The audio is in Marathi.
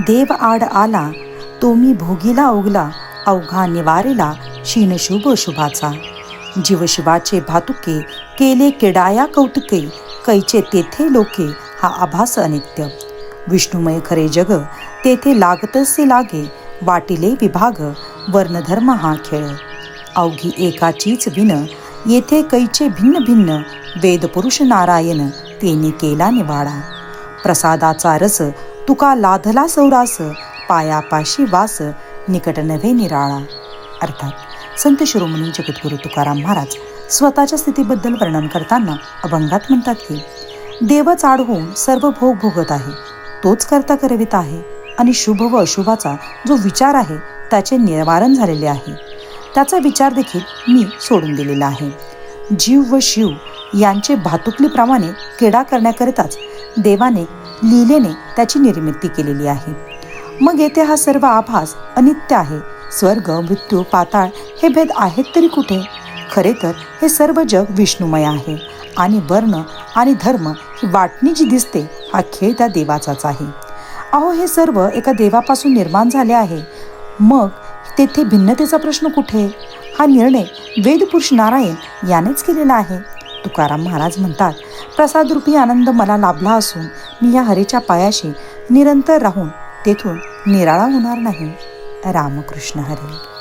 देव आड आला तो मी भोगीला ओगला अवघा निवारेला शीन शुभ शुभाचा. जीवशिवाचे भातुके केले केडाया कौतुके कैचे तेथे लोके हा आभास अनित्य. विष्णुमय खरे जग तेथे लागतसे लागे वाटिले विभाग वर्णधर्म हा खेळ. अवघी एकाचीच विन येथे कैचे भिन्न भिन्न वेदपुरुष नारायण तेने केला निवाडा. प्रसादाचा रस तुका लाधला सौरास पायापाशी वास निकट नव्हे निराळा. अर्थात संत शिरोमणी जगद्गुरु तुकाराम महाराज स्वतःच्या स्थितीबद्दल वर्णन करताना अभंगात म्हणतात की देव आड होऊन सर्व भोग भोगत आहे. तोच करता करवित आहे आणि शुभ व अशुभाचा जो विचार आहे त्याचे निवारण झालेले आहे. त्याचा विचार देखील मी सोडून दिलेला आहे. जीव व शिव यांचे भातुकलीप्रमाणे क्रीडा करण्याकरिताच देवाने लीलेने त्याची निर्मिती केलेली आहे. मग येथे हा सर्व आभास अनित्य आहे. स्वर्ग मृत्यू पाताळ हे भेद आहेत तरी कुठे? खरे तर हे सर्व जग विष्णुमय आहे. आणि वर्ण आणि धर्म ही वाटणी जी दिसते हा खेळ त्या देवाचाच आहे. अहो हे सर्व एका देवापासून निर्माण झाले आहे. मग तेथे भिन्नतेचा प्रश्न कुठे? हा निर्णय वेदपुरुष नारायण यानेच केलेला आहे. तुकाराम महाराज म्हणतात प्रसादरूपी आनंद मला लाभला असून मी या हरेच्या पायाशी निरंतर राहून तेथून निराळा होणार नाही. रामकृष्ण हरी.